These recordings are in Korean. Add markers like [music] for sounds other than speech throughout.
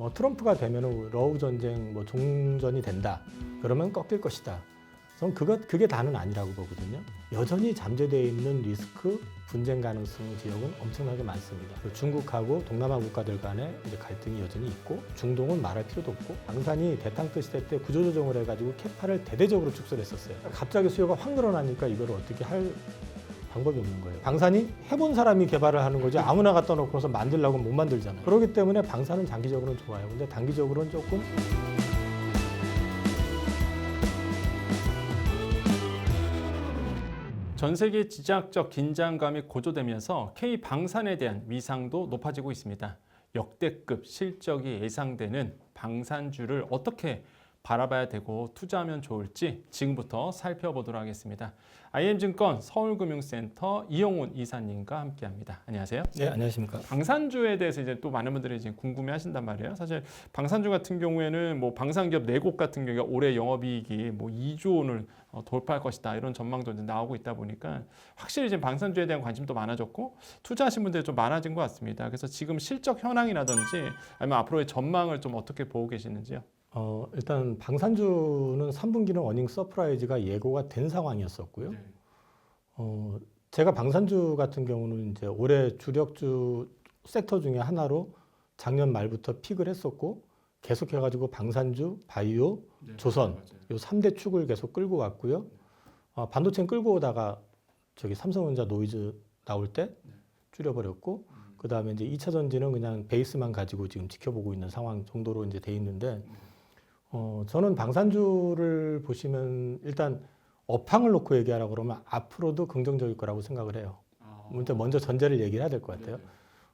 뭐 트럼프가 되면은 러우 전쟁 뭐 종전이 된다. 그러면 꺾일 것이다. 저는 그것 그게 다는 아니라고 보거든요. 여전히 잠재되어 있는 리스크 분쟁 가능성 지역은 엄청나게 많습니다. 그 중국하고 동남아 국가들 간에 이제 갈등이 여전히 있고 중동은 말할 필요도 없고 방산이 대탕트 시대 때 구조조정을 해가지고 캐파를 대대적으로 축소를 했었어요. 갑자기 수요가 확 늘어나니까 이걸 어떻게 할 방법이 없는 거예요. 방산이 해본 사람이 개발을 하는 거지 아무나 갖다 놓고서 만들려고 못 만들잖아요. 그렇기 때문에 방산은 장기적으로는 좋아요. 근데 단기적으로는 조금 전 세계 지정학적 긴장감이 고조되면서 K 방산에 대한 위상도 높아지고 있습니다. 역대급 실적이 예상되는 방산주를 어떻게 바라봐야 되고 투자하면 좋을지 지금부터 살펴보도록 하겠습니다. IM증권 서울금융센터 이용훈 이사님과 함께합니다. 안녕하세요. 네 안녕하십니까. 방산주에 대해서 이제 또 많은 분들이 지금 궁금해하신단 말이에요. 사실 방산주 같은 경우에는 뭐 방산기업 네 곳 같은 경우에 올해 영업이익이 뭐 2조 원을 어, 돌파할 것이다 이런 전망도 이제 나오고 있다 보니까 확실히 지금 방산주에 대한 관심도 많아졌고 투자하신 분들이 좀 많아진 것 같습니다. 그래서 지금 실적 현황이라든지 아니면 앞으로의 전망을 좀 어떻게 보고 계시는지요? 어, 일단 방산주는 3분기는 어닝 서프라이즈가 예고가 된 상황이었었고요. 어, 제가 방산주 같은 경우는 이제 올해 주력주 섹터 중에 하나로 작년 말부터 픽을 했었고 계속해 가지고 방산주, 바이오, 조선 요. 3대 축을 계속 끌고 왔고요. 어, 반도체는 끌고 오다가 저기 삼성전자 노이즈 나올 때 줄여버렸고 그 다음에 이제 2차 전지는 그냥 베이스만 가지고 지금 지켜보고 있는 상황 정도로 이제 돼 있는데 어, 저는 방산주를 보시면 일단 업황을 놓고 얘기하라고 그러면 앞으로도 긍정적일 거라고 생각을 해요. 일단 먼저 전제를 얘기를 해야 될 것 같아요.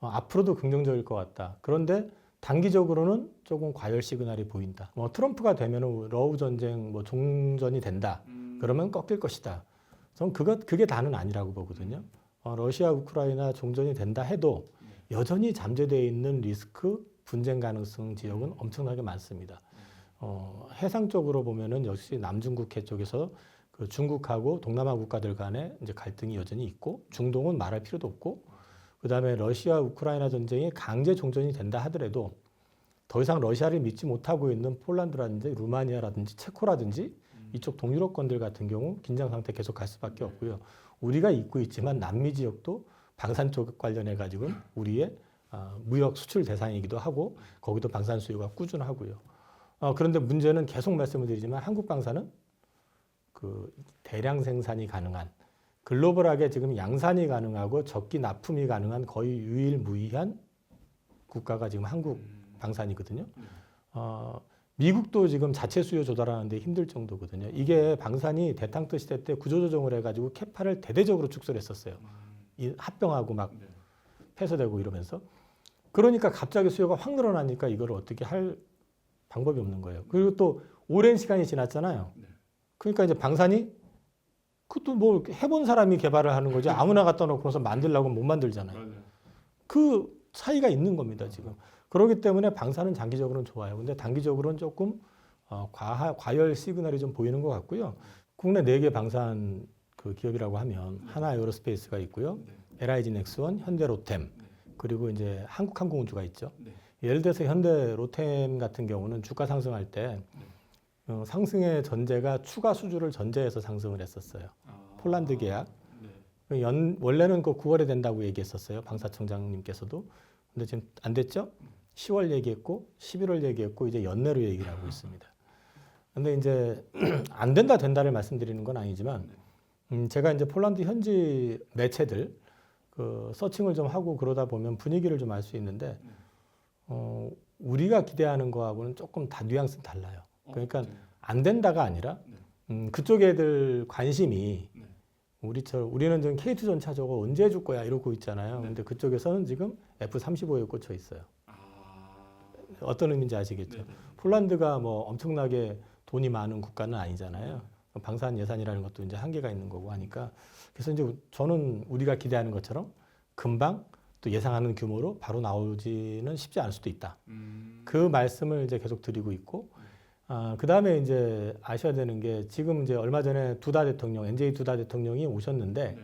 어, 앞으로도 긍정적일 것 같다. 그런데 단기적으로는 조금 과열 시그널이 보인다. 뭐 트럼프가 되면은 러우 전쟁 뭐 종전이 된다. 그러면 꺾일 것이다. 저는 그것 그게 다는 아니라고 보거든요. 어, 러시아 우크라이나 종전이 된다 해도 여전히 잠재되어 있는 리스크 분쟁 가능성 지역은 엄청나게 많습니다. 어, 해상적으로 보면은 역시 남중국해 쪽에서 그 중국하고 동남아 국가들 간에 이제 갈등이 여전히 있고 중동은 말할 필요도 없고 그다음에 러시아 우크라이나 전쟁이 강제 종전이 된다 하더라도 더 이상 러시아를 믿지 못하고 있는 폴란드라든지 루마니아라든지 체코라든지 이쪽 동유럽권들 같은 경우 긴장 상태 계속 갈 수밖에 없고요. 우리가 잊고 있지만 남미 지역도 방산 쪽 관련해 가지고 우리의 아, 무역 수출 대상이기도 하고 거기도 방산 수요가 꾸준하고요. 어, 그런데 문제는 계속 말씀을 드리지만 한국 방산은 그 대량 생산이 가능한 글로벌하게 지금 양산이 가능하고 적기 납품이 가능한 거의 유일무이한 국가가 지금 한국 방산이거든요. 어, 미국도 지금 자체 수요 조달하는데 힘들 정도거든요. 이게 방산이 대탕트 시대 때 구조조정을 해가지고 캐파를 대대적으로 축소를 했었어요. 이 합병하고 막 폐쇄되고 이러면서. 그러니까 갑자기 수요가 확 늘어나니까 이걸 어떻게 할 방법이 없는 거예요. 그리고 또 오랜 시간이 지났잖아요. 그러니까 이제 방산이 그것도 뭐 해본 사람이 개발을 하는 거지 아무나 갖다 놓고서 만들려고 못 만들잖아요. 그 차이가 있는 겁니다 지금. 그렇기 때문에 방사는 장기적으로는 좋아요. 근데 단기적으로는 조금 어, 과하, 과열 시그널이 좀 보이는 것 같고요. 국내 네개 방산 그 기업이라고 하면 하나 에어로스페이스가 있고요. LIG 넥스원, 현대 로템 그리고 이제 한국항공우주가 있죠. 예를 들어서 현대 로템 같은 경우는 주가 상승할 때 어, 상승의 전제가 추가 수주를 전제해서 상승을 했었어요. 폴란드 계약. 그 연, 원래는 그 9월에 된다고 얘기했었어요. 방사청장님께서도. 근데 지금 안 됐죠? 10월 얘기했고 11월 얘기했고 이제 연내로 얘기를 하고 있습니다. 근데 이제 [clears throat] 안 된다 된다를 말씀드리는 건 아니지만 음, 제가 이제 폴란드 현지 매체들 그 서칭을 좀 하고 그러다 보면 분위기를 좀 알 수 있는데 어, 우리가 기대하는 거하고는 조금 다 뉘앙스는 달라요. 그러니까 안 된다가 아니라 음, 그쪽 애들 관심이 우리처럼 우리는 지금 K2 전차 저거 언제 해줄 거야 이러고 있잖아요. 근데 그쪽에서는 지금 F35에 꽂혀 있어요. 어떤 의미인지 아시겠죠? 폴란드가 뭐 엄청나게 돈이 많은 국가는 아니잖아요. 방산 예산이라는 것도 이제 한계가 있는 거고 하니까 그래서 이제 저는 우리가 기대하는 것처럼 금방 또 예상하는 규모로 바로 나오지는 쉽지 않을 수도 있다. 그 말씀을 이제 계속 드리고 있고 아, 그 다음에 이제 아셔야 되는 게 지금 이제 얼마 전에 두다 대통령, NJ 두다 대통령이 오셨는데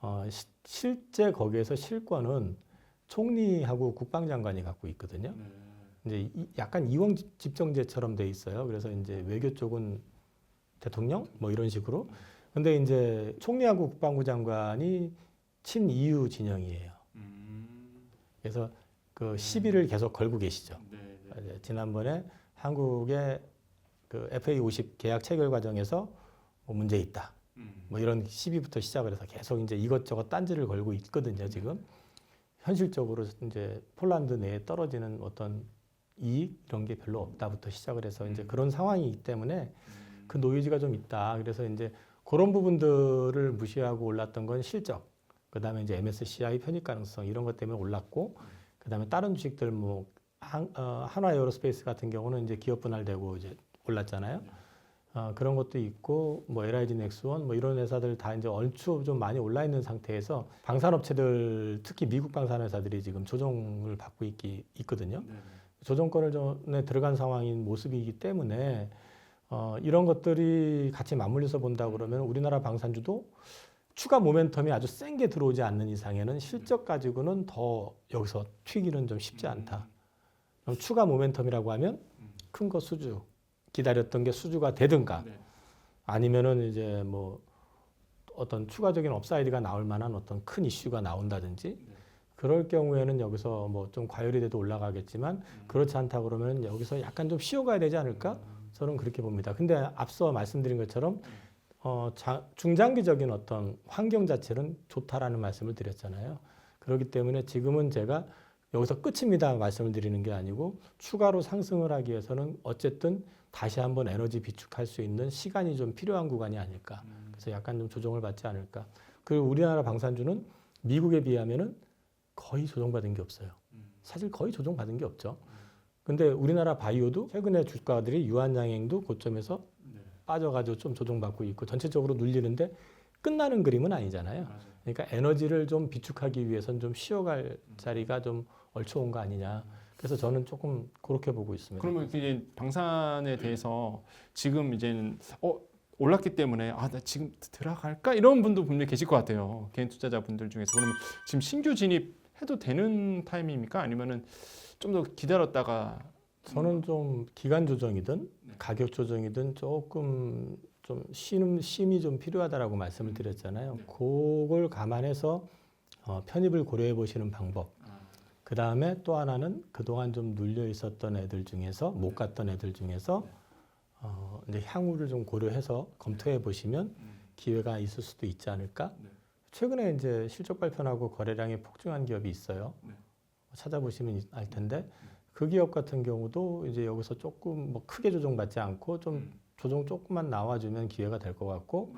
어, 시- 실제 거기에서 실권은 총리하고 국방장관이 갖고 있거든요. 이제 이- 약간 이원 집- 집정제처럼 돼 있어요. 그래서 이제 외교 쪽은 대통령 뭐 이런 식으로. 근데 이제 총리하고 국방부 장관이 친EU 진영이에요. 그래서 그 시비를 계속 걸고 계시죠. 이제 지난번에 한국의 그 FA 50 계약 체결 과정에서 뭐 문제 있다. 뭐 이런 시비부터 시작을 해서 계속 이제 이것저것 딴지를 걸고 있거든요, 지금. 현실적으로 이제 폴란드 내에 떨어지는 어떤 이익 이런 게 별로 없다부터 시작을 해서 이제 그런 상황이기 때문에 그 노이즈가 좀 있다. 그래서 이제 그런 부분들을 무시하고 올랐던 건 실적. 그 다음에 이제 MSCI 편입 가능성 이런 것 때문에 올랐고 그 다음에 다른 주식들 뭐 한, 어, 한화 에어로스페이스 같은 경우는 이제 기업 분할되고 이제 올랐잖아요. 어, 그런 것도 있고 뭐 LIG 넥스원 뭐 이런 회사들 다 이제 얼추 좀 많이 올라 있는 상태에서 방산업체들 특히 미국 방산회사들이 지금 조정을 받고 있기 있거든요. 조정권을 전에 들어간 상황인 모습이기 때문에 어, 이런 것들이 같이 맞물려서 본다 그러면 우리나라 방산주도 추가 모멘텀이 아주 센 게 들어오지 않는 이상에는 실적 가지고는 더 여기서 튀기는 좀 쉽지 않다. 그럼 추가 모멘텀이라고 하면 큰 거 수주 기다렸던 게 수주가 되든가 아니면은 이제 뭐 어떤 추가적인 업사이드가 나올 만한 어떤 큰 이슈가 나온다든지 그럴 경우에는 여기서 뭐 좀 과열이 돼도 올라가겠지만 그렇지 않다 그러면 여기서 약간 좀 쉬어가야 되지 않을까? 저는 그렇게 봅니다. 근데 앞서 말씀드린 것처럼 어, 자, 중장기적인 어떤 환경 자체는 좋다라는 말씀을 드렸잖아요. 그렇기 때문에 지금은 제가 여기서 끝입니다 말씀을 드리는 게 아니고 추가로 상승을 하기 위해서는 어쨌든 다시 한번 에너지 비축할 수 있는 시간이 좀 필요한 구간이 아닐까. 그래서 약간 좀 조정을 받지 않을까. 그리고 우리나라 방산주는 미국에 비하면은 거의 조정받은 게 없어요. 사실 거의 조정받은 게 없죠. 근데 우리나라 바이오도 최근에 주가들이 유한양행도 고점에서 빠져가지고 좀 조정받고 있고 전체적으로 눌리는데 끝나는 그림은 아니잖아요. 그러니까 에너지를 좀 비축하기 위해서는 좀 쉬어갈 자리가 좀 얼춰온 거 아니냐. 그래서 저는 조금 그렇게 보고 있습니다. 그러면 이제 방산에 대해서 지금 이제는 어 올랐기 때문에 아 나 지금 들어갈까 이런 분도 분명히 계실 것 같아요 개인 투자자 분들 중에서 그러면 지금 신규 진입 해도 되는 타이밍입니까 아니면은 좀 더 기다렸다가 저는 좀 기간 조정이든 가격 조정이든 조금 좀 심, 심이 좀 필요하다라고 말씀을 드렸잖아요. 그걸 감안해서 어, 편입을 고려해 보시는 방법. 그 다음에 또 하나는 그동안 좀 눌려 있었던 애들 중에서 못 갔던 애들 중에서 어, 이제 향후를 좀 고려해서 검토해 보시면 기회가 있을 수도 있지 않을까. 최근에 이제 실적 발표하고 거래량이 폭증한 기업이 있어요. 찾아보시면 알 텐데 그 기업 같은 경우도 이제 여기서 조금 뭐 크게 조정받지 않고 좀 조정 조금만 나와주면 기회가 될 것 같고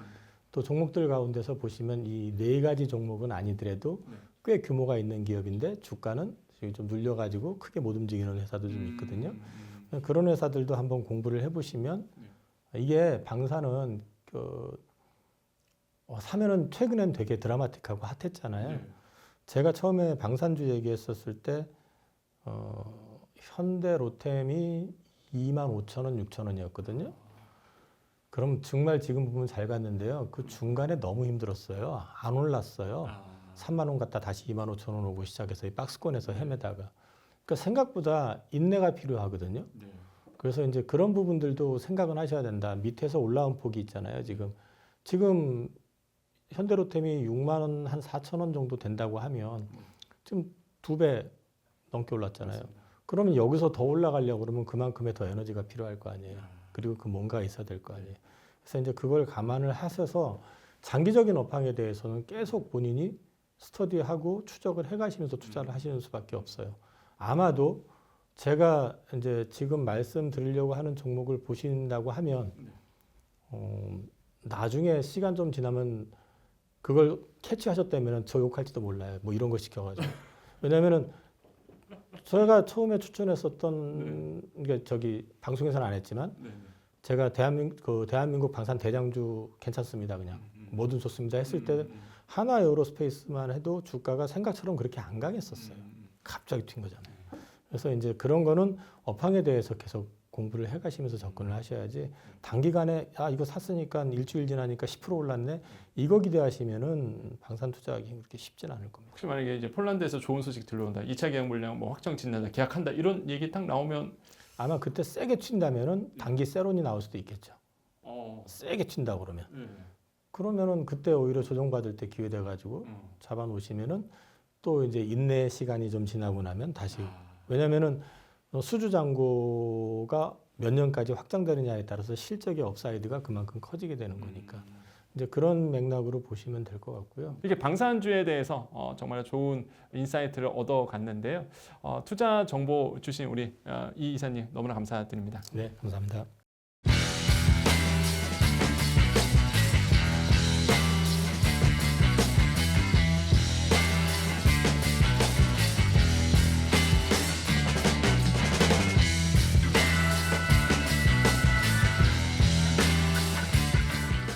또 종목들 가운데서 보시면 이 네 가지 종목은 아니더라도 꽤 규모가 있는 기업인데 주가는 지금 좀 눌려가지고 크게 못 움직이는 회사도 좀 있거든요. 그런 회사들도 한번 공부를 해보시면 이게 방사는 그 어, 사면은 최근엔 되게 드라마틱하고 핫했잖아요. 제가 처음에 방산주 얘기했었을 때 어, 현대 로템이 2만 5천 원, 6천 원이었거든요. 그럼 정말 지금 보면 잘 갔는데요. 그 중간에 너무 힘들었어요. 안 올랐어요. 3만 원 갔다 다시 2만 5천 원 오고 시작해서 이 박스권에서 헤매다가. 그러니까 생각보다 인내가 필요하거든요. 그래서 이제 그런 부분들도 생각은 하셔야 된다. 밑에서 올라온 폭이 있잖아요. 지금 지금 현대로템이 6만 원 한 4천 원 정도 된다고 하면 지금 두 배 넘게 올랐잖아요. 그러면 여기서 더 올라가려고 그러면 그만큼의 더 에너지가 필요할 거 아니에요. 그리고 그 뭔가 있어야 될 거 아니에요. 그래서 이제 그걸 감안을 하셔서 장기적인 업황에 대해서는 계속 본인이 스터디하고 추적을 해가시면서 투자를 하시는 수밖에 없어요. 아마도 제가 이제 지금 말씀드리려고 하는 종목을 보신다고 하면 어, 나중에 시간 좀 지나면 그걸 캐치하셨다면 저 욕할지도 몰라요. 뭐 이런 거 시켜가지고 왜냐면은 저희가 처음에 추천했었던 그러니까 저기 방송에서는 안 했지만 제가 대한민국 그 대한민국 방산 대장주 괜찮습니다 그냥. 뭐든 좋습니다 했을 때 하나 에어로스페이스만 해도 주가가 생각처럼 그렇게 안 강했었어요. 갑자기 튄 거잖아요. 그래서 이제 그런 거는 업황에 대해서 계속 공부를 해 가시면서 접근을 하셔야지 단기간에 아 이거 샀으니까 일주일 지나니까 10% 올랐네 이거 기대하시면은 방산 투자하기 그렇게 쉽진 않을 겁니다. 혹시 만약에 이제 폴란드에서 좋은 소식 들려온다, 2차 계약 물량 뭐 확정 짓는다, 계약한다 이런 얘기 딱 나오면 아마 그때 세게 튄다면은 단기 세론이 나올 수도 있겠죠. 어, 세게 튄다 그러면 네. 그러면은 그때 오히려 조정받을 때 기회 돼 가지고 음. 잡아 놓으시면은 또 이제 인내 시간이 좀 지나고 나면 다시 아, 왜냐면은 어, 수주 잔고가 몇 년까지 확장되느냐에 따라서 실적의 업사이드가 그만큼 커지게 되는 거니까 음. 이제 그런 맥락으로 보시면 될 것 같고요. 이렇게 방산주에 대해서 어, 정말 좋은 인사이트를 얻어갔는데요. 어, 투자 정보 주신 우리 어, 이 이사님 너무나 감사드립니다. 네, 감사합니다.